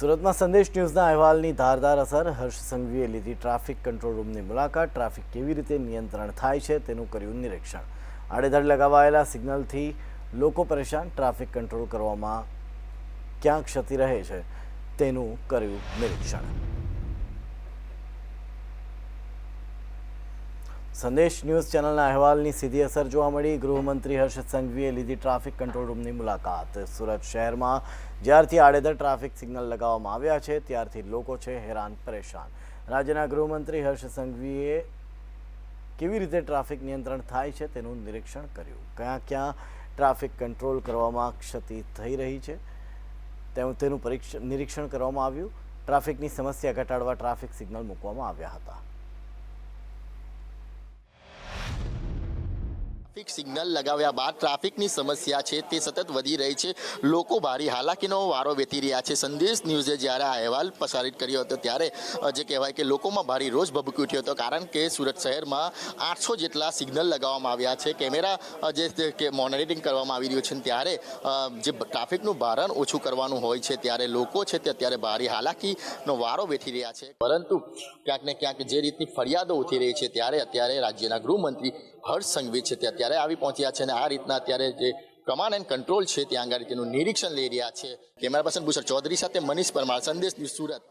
સુરતમાં સંદેશ ન્યૂઝના અહેવાલની ધારદાર અસર. હર્ષ સંઘવીએ લીધી ટ્રાફિક કંટ્રોલ રૂમની મુલાકાત. ટ્રાફિક કેવી રીતે નિયંત્રણ થાય છે તેનું કર્યું નિરીક્ષણ. આડેધડ લગાવાયેલા સિગ્નલથી લોકો પરેશાન. ટ્રાફિક કંટ્રોલ કરવામાં ક્યાં ક્ષતિ રહે છે તેનું કર્યું નિરીક્ષણ. સંદેશ ન્યૂઝ ચેનલના અહેવાલની સીધી અસર જોવા મળી. ગૃહમંત્રી હર્ષ સંઘવીએ લીધી ટ્રાફિક કંટ્રોલ રૂમની મુલાકાત. સુરત શહેરમાં જ્યારથી આડેધડ ટ્રાફિક સિગ્નલ લગાવવામાં આવ્યા છે, ત્યારથી લોકો છે હેરાન પરેશાન. રાજ્યના ગૃહમંત્રી હર્ષ સંઘવીએ કેવી રીતે ટ્રાફિક નિયંત્રણ થાય છે તેનું નિરીક્ષણ કર્યું. ક્યાં ક્યાં ટ્રાફિક કંટ્રોલ કરવામાં ક્ષતિ થઈ રહી છે તેનું પરીક્ષ, નિરીક્ષણ કરવામાં આવ્યું. ટ્રાફિકની સમસ્યા ઘટાડવા ટ્રાફિક સિગ્નલ મૂકવામાં આવ્યા હતા. ટ્રાફિક સિગ્નલ લગાવ્યા બાદ ટ્રાફિકની સમસ્યા છે તે સતત વધી રહી છે. લોકો ભારી હાલાકીનો વારો વેતી રહ્યા છે. સંદેશ ન્યૂઝે જ્યારે આ અહેવાલ પ્રસારિત કર્યો હતો ત્યારે જે કહેવાય કે લોકોમાં ભારી રોજ ભભૂકી ઉઠ્યો હતો, કારણ કે સુરત શહેરમાં આઠસો જેટલા સિગ્નલ લગાવવામાં આવ્યા છે. કેમેરા જે કે મોનિટરિંગ કરવામાં આવી રહ્યું છે ત્યારે જે ટ્રાફિકનું ભારણ ઓછું કરવાનું હોય છે ત્યારે લોકો છે તે અત્યારે ભારી હાલાકીનો વારો વેઠી રહ્યા છે. પરંતુ ક્યાંક ને ક્યાંક જે રીતની ફરિયાદો ઉઠી રહી છે ત્યારે અત્યારે રાજ્યના ગૃહમંત્રી હર્ષ સંઘવી છે તે અત્યારે આવી પહોંચ્યા છે અને આ રીતના અત્યારે જે કમાન્ડ એન્ડ કંટ્રોલ છે ત્યાં આગળ તેનું નિરીક્ષણ લઈ રહ્યા છે. કેમેરા પર્સન ભૂષણ ચૌધરી સાથે મનીષ પરમાર, સંદેશ સુરત.